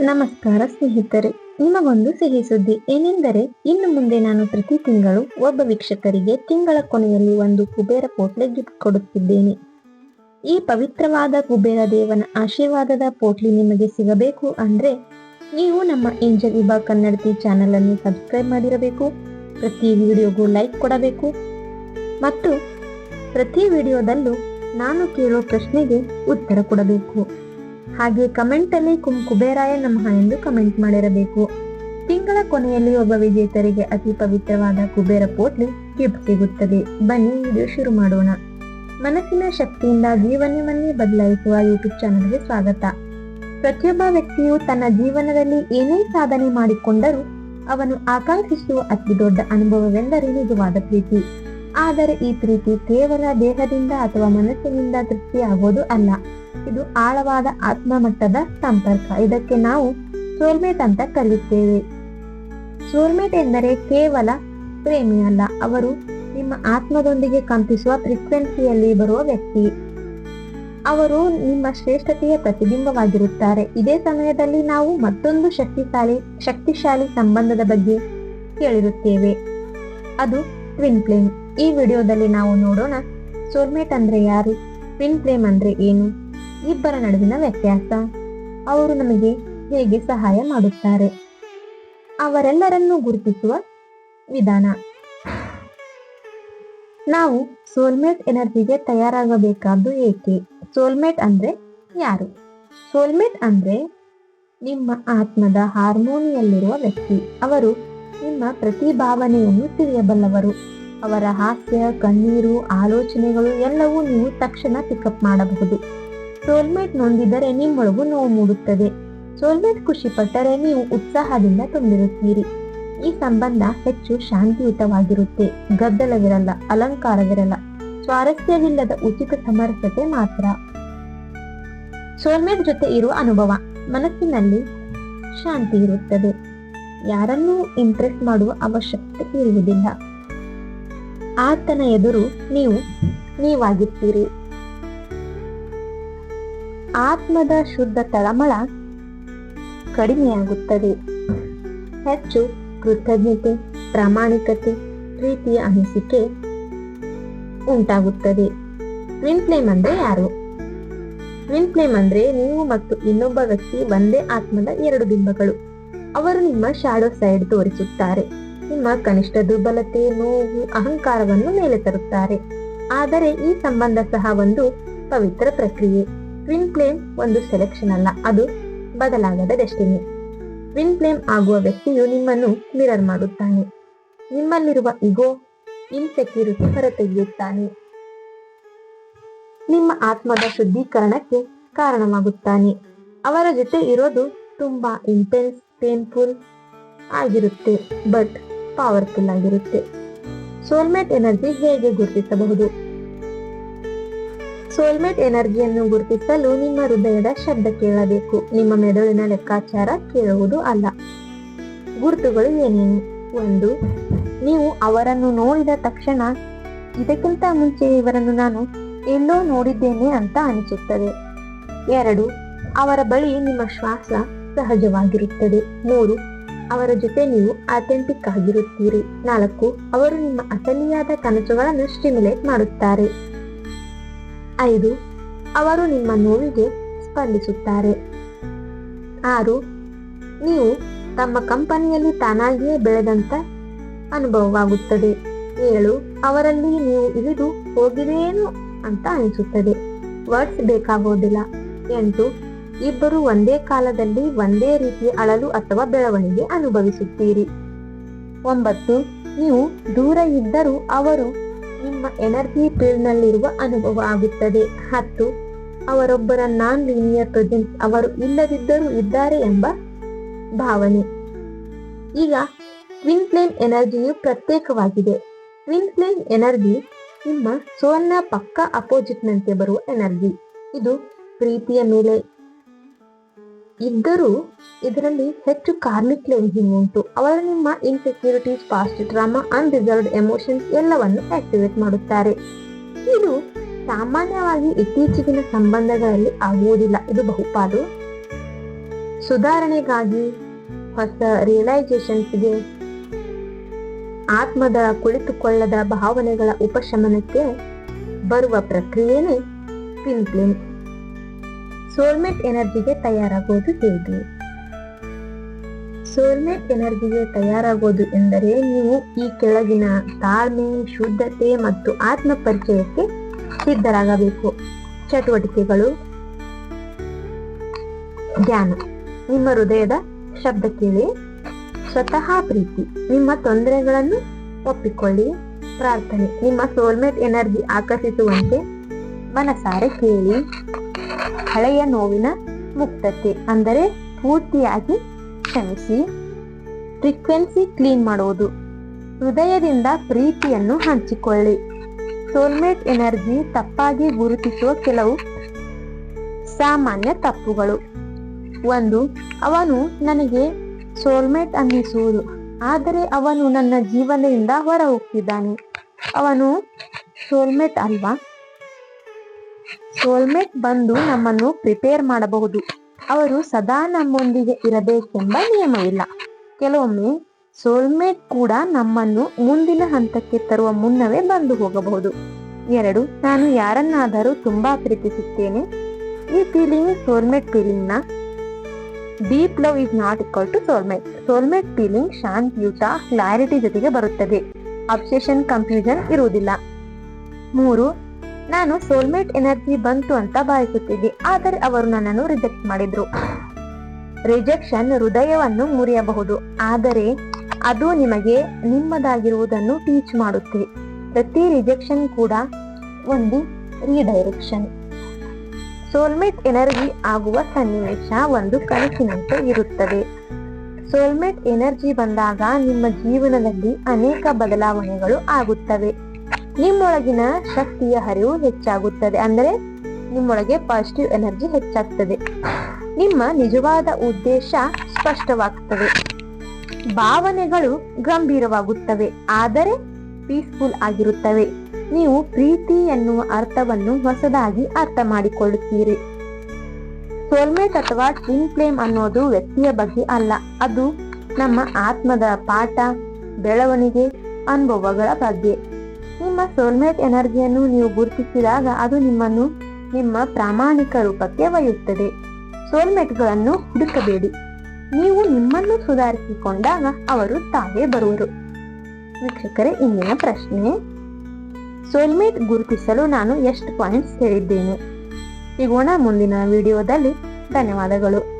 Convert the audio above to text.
ನಮಸ್ಕಾರ ಸ್ನೇಹಿತರೆ, ನಿಮಗೊಂದು ಸಿಹಿ ಸುದ್ದಿ. ಏನೆಂದರೆ, ಇನ್ನು ಮುಂದೆ ನಾನು ಪ್ರತಿ ತಿಂಗಳು ಒಬ್ಬ ವೀಕ್ಷಕರಿಗೆ ತಿಂಗಳ ಕೊನೆಯಲ್ಲಿ ಒಂದು ಕುಬೇರ ಪೋಟ್ಲೆ ಗಿಫ್ಟ್ ಕೊಡುತ್ತಿದ್ದೇನೆ. ಈ ಪವಿತ್ರವಾದ ಕುಬೇರ ದೇವನ ಆಶೀರ್ವಾದದ ಪೋಟ್ಲಿ ನಿಮಗೆ ಸಿಗಬೇಕು ಅಂದ್ರೆ, ನೀವು ನಮ್ಮ ಏಂಜಲ್ ವಿಭಾ ಕನ್ನಡತಿ ಚಾನೆಲ್ ಅನ್ನು ಸಬ್ಸ್ಕ್ರೈಬ್ ಮಾಡಿರಬೇಕು, ಪ್ರತಿ ವಿಡಿಯೋಗೂ ಲೈಕ್ ಕೊಡಬೇಕು. ಮತ್ತು ಪ್ರತಿ ವಿಡಿಯೋದಲ್ಲೂ ನಾನು ಕೇಳೋ ಪ್ರಶ್ನೆಗೆ ಉತ್ತರ ಕೊಡಬೇಕು. ಹಾಗೆ ಕಮೆಂಟ್ ಅಲ್ಲಿ ಕುಂ ಕುಬೇರಾಯ ನಮಃ ಎಂದು ಕಮೆಂಟ್ ಮಾಡಿರಬೇಕು. ತಿಂಗಳ ಕೊನೆಯಲ್ಲಿ ಒಬ್ಬ ವಿಜೇತರಿಗೆ ಅತಿ ಪವಿತ್ರವಾದ ಕುಬೇರ ಪೋಟ್ಲಿ ಗಿಫ್ಟ್ ಸಿಗುತ್ತದೆ. ಬನ್ನಿ ವಿಡಿಯೋ ಶುರು ಮಾಡೋಣ. ಮನಸ್ಸಿನ ಶಕ್ತಿಯಿಂದ ಜೀವನವನ್ನೇ ಬದಲಾಯಿಸುವ ಯೂಟ್ಯೂಬ್ ಚಾನಲ್ಗೆ ಸ್ವಾಗತ. ಪ್ರತಿಯೊಬ್ಬ ವ್ಯಕ್ತಿಯು ತನ್ನ ಜೀವನದಲ್ಲಿ ಏನೇ ಸಾಧನೆ ಮಾಡಿಕೊಂಡರೂ ಅವನು ಆಕಾಂಕ್ಷಿಸುವ ಅತಿ ದೊಡ್ಡ ಅನುಭವವೆಂದರೆ ನಿಜವಾದ ಪ್ರೀತಿ. ಆದರೆ ಈ ಪ್ರೀತಿ ಕೇವಲ ದೇಹದಿಂದ ಅಥವಾ ಮನಸ್ಸಿನಿಂದ ತೃಪ್ತಿಯಾಗೋದು ಅಲ್ಲ. ಇದು ಆಳವಾದ ಆತ್ಮ ಮಟ್ಟದ ಸಂಪರ್ಕ. ಇದಕ್ಕೆ ನಾವು ಸೋಲ್ಮೇಟ್ ಅಂತ ಕರೆಯುತ್ತೇವೆ. ಸೋಲ್ಮೇಟ್ ಎಂದರೆ ಕೇವಲ ಪ್ರೇಮಿ ಅಲ್ಲ, ಅವರು ನಿಮ್ಮ ಆತ್ಮದೊಂದಿಗೆ ಕಂಪಿಸುವ ಫ್ರೀಕ್ವೆನ್ಸಿಯಲ್ಲಿ ಬರುವ ವ್ಯಕ್ತಿ. ಅವರು ನಿಮ್ಮ ಶ್ರೇಷ್ಠತೆಯ ಪ್ರತಿಬಿಂಬವಾಗಿರುತ್ತಾರೆ. ಇದೇ ಸಮಯದಲ್ಲಿ ನಾವು ಮತ್ತೊಂದು ಶಕ್ತಿಶಾಲಿ ಶಕ್ತಿಶಾಲಿ ಸಂಬಂಧದ ಬಗ್ಗೆ ಕೇಳಿರುತ್ತೇವೆ. ಅದು ಟ್ವಿನ್ ಫ್ಲೇಮ್ ಈ ವಿಡಿಯೋದಲ್ಲಿ ನಾವು ನೋಡೋಣ ಸೋಲ್ಮೇಟ್ ಅಂದ್ರೆ ಯಾರು? ಟ್ವಿನ್ ಫ್ಲೇಮ್ ಅಂದ್ರೆ ಏನು? ಇಬ್ಬರ ನಡುವಿನ ವ್ಯತ್ಯಾಸ. ಅವರು ನಮಗೆ ಹೇಗೆ ಸಹಾಯ ಮಾಡುತ್ತಾರೆ? ಅವರೆಲ್ಲರನ್ನೂ ಗುರುತಿಸುವ ವಿಧಾನ. ನಾವು ಸೋಲ್ಮೇಟ್ ಎನರ್ಜಿಗೆ ತಯಾರಾಗಬೇಕಾದ್ದು ಏಕೆ? ಸೋಲ್ಮೇಟ್ ಅಂದ್ರೆ ಯಾರು? ಸೋಲ್ಮೇಟ್ ಅಂದ್ರೆ ನಿಮ್ಮ ಆತ್ಮದ ಹಾರ್ಮೋನಿಯಲ್ಲಿರುವ ವ್ಯಕ್ತಿ. ಅವರು ನಿಮ್ಮ ಪ್ರತಿ ಭಾವನೆಯನ್ನು ತಿಳಿಯಬಲ್ಲವರು. ಅವರ ಹಾಸ್ಯ, ಕಣ್ಣೀರು, ಆಲೋಚನೆಗಳು ಎಲ್ಲವೂ ನೀವು ತಕ್ಷಣ ಪಿಕಪ್ ಮಾಡಬಹುದು. ಸೋಲ್ಮೇಟ್ ನೊಂದಿದರೆ ನಿಮ್ಮೊಳಗೂ ನೋವು ಮೂಡುತ್ತದೆ. ಸೋಲ್ಮೇಟ್ ಖುಷಿ ಪಟ್ಟರೆ ನೀವು ಉತ್ಸಾಹದಿಂದ ತುಂಬಿರುತ್ತೀರಿ. ಈ ಸಂಬಂಧ ಹೆಚ್ಚು ಶಾಂತಿಯುತವಾಗಿರುತ್ತೆ. ಗದ್ದಲವಿರಲ್ಲ, ಅಲಂಕಾರವಿರಲ್ಲ, ಸ್ವಾರಸ್ಯವಿಲ್ಲದ ಉಚಿತ ಸಮರಸತೆ ಮಾತ್ರ. ಸೋಲ್ಮೇಟ್ ಜೊತೆ ಇರುವ ಅನುಭವ. ಮನಸ್ಸಿನಲ್ಲಿ ಶಾಂತಿ ಇರುತ್ತದೆ. ಯಾರನ್ನೂ ಇಂಪ್ರೆಸ್ ಮಾಡುವ ಅವಶ್ಯಕತೆ ಇರುವುದಿಲ್ಲ. ಆತನ ಎದುರು ನೀವು ನೀವಾಗಿರ್ತೀರಿ. ಆತ್ಮದ ಶುದ್ಧ ತಳಮಳ ಕಡಿಮೆಯಾಗುತ್ತದೆ. ಹೆಚ್ಚು ಕೃತಜ್ಞತೆ, ಪ್ರಾಮಾಣಿಕತೆ, ಪ್ರೀತಿಯ ಅನಿಸಿಕೆ ಉಂಟಾಗುತ್ತದೆ. ವಿನ್ ಫ್ಲೇಮ್ ಅಂದ್ರೆ ಯಾರು? ವಿನ್ ಫ್ಲೇಮ್ ಅಂದ್ರೆ ನೀವು ಮತ್ತು ಇನ್ನೊಬ್ಬ ವ್ಯಕ್ತಿ ಒಂದೇ ಆತ್ಮದ ಎರಡು ಬಿಂಬಗಳು. ಅವರು ನಿಮ್ಮ ಶಾಡೋ ಸೈಡ್ ತೋರಿಸುತ್ತಾರೆ. ನಿಮ್ಮ ಕನಿಷ್ಠ ದುರ್ಬಲತೆ, ನೋವು, ಅಹಂಕಾರವನ್ನು ಮೇಲೆ ತರುತ್ತಾರೆ. ಆದರೆ ಈ ಸಂಬಂಧ ಸಹ ಒಂದು ಪವಿತ್ರ ಪ್ರಕ್ರಿಯೆ. ಟ್ವಿನ್ ಫ್ಲೇಮ್ ಒಂದು ಸೆಲೆಕ್ಷನ್ ಅಲ್ಲ, ಅದು ಬದಲಾಗದ ಡೆಸ್ಟಿನಿ ಟ್ವಿನ್ ಫ್ಲೇಮ್ ಆಗುವ ವ್ಯಕ್ತಿಯು ನಿಮ್ಮನ್ನು ಮಿರರ್ ಮಾಡುತ್ತಾನೆ. ನಿಮ್ಮಲ್ಲಿರುವ ಇಗೋ ಇನ್ಸೆಕ್ಯೂರಿಟಿ ಹೊರತೆಗೆಯುತ್ತಾನೆ. ನಿಮ್ಮ ಆತ್ಮದ ಶುದ್ಧೀಕರಣಕ್ಕೆ ಕಾರಣವಾಗುತ್ತಾನೆ. ಅವರ ಜೊತೆ ಇರೋದು ತುಂಬಾ ಇಂಟೆನ್ಸ್ ಪೇನ್ಫುಲ್ ಆಗಿರುತ್ತೆ ಬಟ್ ಪವರ್ಫುಲ್ ಆಗಿರುತ್ತೆ. ಸೋಲ್ಮೇಟ್ ಎನರ್ಜಿ ಹೇಗೆ ಗುರುತಿಸಬಹುದು? ಸೋಲ್ಮೇಟ್ ಎನರ್ಜಿಯನ್ನು ಗುರುತಿಸಲು ನಿಮ್ಮ ಹೃದಯದ ಶಬ್ದ ಕೇಳಬೇಕು. ನಿಮ್ಮ ಮೆದುಳಿನ ಲೆಕ್ಕಾಚಾರ ಕೇಳುವುದು ಅಲ್ಲ. ಗುರುತುಗಳು ಏನೇನು? ಒಂದು, ನೀವು ಅವರನ್ನು ನೋಡಿದ ತಕ್ಷಣ ಇದಕ್ಕಿಂತ ಮುಂಚೆ ಇವರನ್ನು ನಾನು ಎಲ್ಲೋ ನೋಡಿದ್ದೇನೆ ಅಂತ ಅನಿಸುತ್ತದೆ. ಎರಡು, ಅವರ ಬಳಿ ನಿಮ್ಮ ಶ್ವಾಸ ಸಹಜವಾಗಿರುತ್ತದೆ. ಮೂರು, ಅವರ ಜೊತೆ ನೀವು ಅಥೆಂಟಿಕ್ ಆಗಿರುತ್ತೀರಿ. ನಾಲ್ಕು, ಅವರು ನಿಮ್ಮ ಅಸಲಿಯಾದ ಕನಸುಗಳನ್ನು ಸ್ಟಿಮ್ಯುಲೇಟ್ ಮಾಡುತ್ತಾರೆ. ಐದು. ಅವರು ನಿಮ್ಮ ನೋವಿಗೆ ಸ್ಪಂದಿಸುತ್ತಾರೆ. ಆರು. ನೀವು ತಮ್ಮ ಕಂಪನಿಯಲ್ಲಿ ತಾನಾಗಿಯೇ ಬೆಳೆದಂತ ಅನುಭವವಾಗುತ್ತದೆ. ಏಳು. ಅವರಲ್ಲಿ ನೀವು ಇಳಿದು ಹೋಗಿರೇನು ಅಂತ ಅನಿಸುತ್ತದೆ. ವರ್ಡ್ಸ್ ಬೇಕಾಗೋದಿಲ್ಲ ಎಂಟು. ಇಬ್ಬರು ಒಂದೇ ಕಾಲದಲ್ಲಿ ಒಂದೇ ರೀತಿಯ ಅಳಲು ಅಥವಾ ಬೆಳವಣಿಗೆ ಅನುಭವಿಸುತ್ತೀರಿ. ಒಂಬತ್ತು. ನೀವು ದೂರ ಇದ್ದರೂ ಅವರು ನಿಮ್ಮ ಎನರ್ಜಿ ಫೀಲ್ಡ್ನಲ್ಲಿರುವ ಅನುಭವ ಆಗುತ್ತದೆ. ಹತ್ತು, ಅವರೊಬ್ಬರ ನಾನ್ ಲೀನಿಯರ್ ಪ್ರೆಸೆನ್ಸ್ ಅವರು ಇಲ್ಲದಿದ್ದರೂ ಇದ್ದಾರೆ ಎಂಬ ಭಾವನೆ. ಈಗ ಟ್ವಿನ್ ಪ್ಲೇನ್ ಎನರ್ಜಿಯು ಪ್ರತ್ಯೇಕವಾಗಿದೆ. ಟ್ವಿನ್ ಪ್ಲೇನ್ ಎನರ್ಜಿ ನಿಮ್ಮ ಸೋಲ್ನ ಪಕ್ಕ ಅಪೋಸಿಟ್ನಂತೆ ಬರುವ ಎನರ್ಜಿ. ಇದು ಪ್ರೀತಿಯ ಮೇಲೆ ಇದ್ದರೂ ಇದರಲ್ಲಿ ಹೆಚ್ಚು ಕಾರ್ಮಿಕ್ ಲೆನ್ಸಿಂಗ್ ಉಂಟು. ಅವರು ನಿಮ್ಮ insecurities past drama unresolved emotions ಎಲ್ಲವನ್ನು ಆಕ್ಟಿವೇಟ್ ಮಾಡುತ್ತಾರೆ. ಇದು ಸಾಮಾನ್ಯವಾಗಿ ಇತ್ತೀಚೆಗಿನ ಸಂಬಂಧಗಳಲ್ಲಿ ಆಗುವುದಿಲ್ಲ. ಇದು ಬಹುಪಾಲು ಸುಧಾರಣೆಗಾಗಿ ಹೊಸ ರಿಯಲೈಸೇಷನ್ಸ್ಗೆ ಆತ್ಮದ ಕುಳಿತುಕೊಳ್ಳದ ಭಾವನೆಗಳ ಉಪಶಮನಕ್ಕೆ ಬರುವ ಪ್ರಕ್ರಿಯೆನೇ ಪಿನ್ಪ್ಲಿನ್ ಸೋಲ್ಮೇಟ್ ಎನರ್ಜಿಗೆ ತಯಾರಾಗೋದು ಹೇಗೆ? ಸೋಲ್ಮೇಟ್ ಎನರ್ಜಿಗೆ ತಯಾರಾಗೋದು ಎಂದರೆ ನೀವು ಈ ಕೆಳಗಿನ ತಾಳ್ಮೆ, ಶುದ್ಧತೆ ಮತ್ತು ಆತ್ಮ ಪರಿಚಯಕ್ಕೆ ಸಿದ್ಧರಾಗಬೇಕು. ಚಟುವಟಿಕೆಗಳು. ಜ್ಞಾನ ನಿಮ್ಮ ಹೃದಯದ ಶಬ್ದ ಕೇಳಿ. ಸ್ವತಃ ಪ್ರೀತಿ. ನಿಮ್ಮ ತೊಂದರೆಗಳನ್ನು ಒಪ್ಪಿಕೊಳ್ಳಿ. ಪ್ರಾರ್ಥನೆ. ನಿಮ್ಮ ಸೋಲ್ಮೇಟ್ ಎನರ್ಜಿ ಆಕರ್ಷಿಸುವಂತೆ ಮನಸಾರೆ ಕೇಳಿ. ಹಳೆಯ ನೋವಿನ ಮುಕ್ತತೆ, ಅಂದರೆ ಪೂರ್ತಿಯಾಗಿ ಕ್ಷಮಿಸಿ. ಫ್ರೀಕ್ವೆನ್ಸಿ ಕ್ಲೀನ್ ಮಾಡುವುದು. ಹೃದಯದಿಂದ ಪ್ರೀತಿಯನ್ನು ಹಂಚಿಕೊಳ್ಳಿ. ಸೋಲ್ಮೇಟ್ ಎನರ್ಜಿ ತಪ್ಪಾಗಿ ಗುರುತಿಸುವ ಕೆಲವು ಸಾಮಾನ್ಯ ತಪ್ಪುಗಳು. ಒಂದು, ಅವನು ನನಗೆ ಸೋಲ್ಮೇಟ್ ಅನ್ನಿಸುವುದು, ಆದರೆ ಅವನು ನನ್ನ ಜೀವನದಿಂದ ಹೊರ ಹೋಗ್ತಿದ್ದಾನೆ ಅವನು ಸೋಲ್ಮೇಟ್ ಅಲ್ವಾ? ಸೋಲ್ಮೇಟ್ ಬಂದು ನಮ್ಮನ್ನು ಪ್ರಿಪೇರ್ ಮಾಡಬಹುದು. ಅವರು ಸದಾ ನಮ್ಮೊಂದಿಗೆ ಇರಬೇಕೆಂಬ ನಿಯಮವಿಲ್ಲ. ಕೆಲವೊಮ್ಮೆ ಸೋಲ್ಮೇಟ್ ಕೂಡ ನಮ್ಮನ್ನು ಮುಂದಿನ ಹಂತಕ್ಕೆ ತರುವ ಮುನ್ನವೇ ಬಂದು ಹೋಗಬಹುದು. ಎರಡು, ನಾನು ಯಾರನ್ನಾದರೂ ತುಂಬಾ ಪ್ರೀತಿಸುತ್ತೇನೆ. ಈ feeling soulmate ಫೀಲಿಂಗ್ನ deep love is not equal to soulmate soulmate feeling ಶಾಂತಿಯುತ ಕ್ಲಾರಿಟಿ ಜೊತೆಗೆ ಬರುತ್ತದೆ. ಅಬ್ಸೆಷನ್ ಕನ್ಫ್ಯೂಷನ್ ಇರುವುದಿಲ್ಲ. ಮೂರು ನಾನು ಸೋಲ್ಮೇಟ್ ಎನರ್ಜಿ ಬಂತು ಅಂತ ಭಾವಿಸುತ್ತಿದ್ದೆ. ಆದರೆ ಅವರು ನನ್ನನ್ನು ರಿಜೆಕ್ಟ್ ಮಾಡಿದ್ರು. ರಿಜೆಕ್ಷನ್ ಹೃದಯವನ್ನು ಮುರಿಯಬಹುದು. ಆದರೆ ಅದು ನಿಮಗೆ ನಿಮ್ಮದಾಗಿರುವುದನ್ನು ಟೀಚ್ ಮಾಡುತ್ತೆ. ಪ್ರತಿ ರಿಜೆಕ್ಷನ್ ಕೂಡ ಒಂದು ರೀಡೈರೆಕ್ಷನ್ ಸೋಲ್ಮೇಟ್ ಎನರ್ಜಿ ಆಗುವ ಸನ್ನಿವೇಶ ಒಂದು ಕನಸಿನಂತೆ ಇರುತ್ತದೆ. ಸೋಲ್ಮೇಟ್ ಎನರ್ಜಿ ಬಂದಾಗ ನಿಮ್ಮ ಜೀವನದಲ್ಲಿ ಅನೇಕ ಬದಲಾವಣೆಗಳು ಆಗುತ್ತವೆ. ನಿಮ್ಮೊಳಗಿನ ಶಕ್ತಿಯ ಹರಿವು ಹೆಚ್ಚಾಗುತ್ತದೆ ಅಂದರೆ ನಿಮ್ಮೊಳಗೆ ಪಾಸಿಟಿವ್ ಎನರ್ಜಿ ಹೆಚ್ಚಾಗ್ತದೆ. ನಿಮ್ಮ ನಿಜವಾದ ಉದ್ದೇಶ ಸ್ಪಷ್ಟವಾಗ್ತದೆ. ಭಾವನೆಗಳು ಗಂಭೀರವಾಗುತ್ತವೆ, ಆದರೆ ಪೀಸ್ಫುಲ್ ಆಗಿರುತ್ತವೆ. ನೀವು ಪ್ರೀತಿ ಎನ್ನುವ ಅರ್ಥವನ್ನು ಹೊಸದಾಗಿ ಅರ್ಥ ಮಾಡಿಕೊಳ್ಳುತ್ತೀರಿ. ಸೋಲ್ಮೇಟ್ ಅಥವಾ ಟ್ವಿನ್ ಫ್ಲೇಮ್ ಅನ್ನೋದು ವ್ಯಕ್ತಿಯ ಬಗ್ಗೆ ಅಲ್ಲ, ಅದು ನಮ್ಮ ಆತ್ಮದ ಪಾಠ, ಬೆಳವಣಿಗೆ, ಅನುಭವಗಳ ಬಗ್ಗೆ. ನಿಮ್ಮ ಸೋಲ್ಮೇಟ್ ಎನರ್ಜಿಯನ್ನು ನೀವು ಗುರುತಿಸಿದಾಗ ಅದು ನಿಮ್ಮನ್ನು ನಿಮ್ಮ ಪ್ರಾಮಾಣಿಕ ರೂಪಕ್ಕೆ ಒಯ್ಯುತ್ತದೆ. ಸೋಲ್ಮೇಟ್ಗಳನ್ನು ಹುಡುಕಬೇಡಿ. ನೀವು ನಿಮ್ಮನ್ನು ಸುಧಾರಿಸಿಕೊಂಡಾಗ ಅವರು ತಾವೇ ಬರುವರು. ವೀಕ್ಷಕರೇ, ಇಂದಿನ ಪ್ರಶ್ನೆ. ಸೋಲ್ಮೇಟ್ ಗುರುತಿಸಲು ನಾನು ಎಷ್ಟು ಪಾಯಿಂಟ್ಸ್ ಹೇಳಿದ್ದೇನೆ. ಸಿಗೋಣ ಮುಂದಿನ ವಿಡಿಯೋದಲ್ಲಿ. ಧನ್ಯವಾದಗಳು.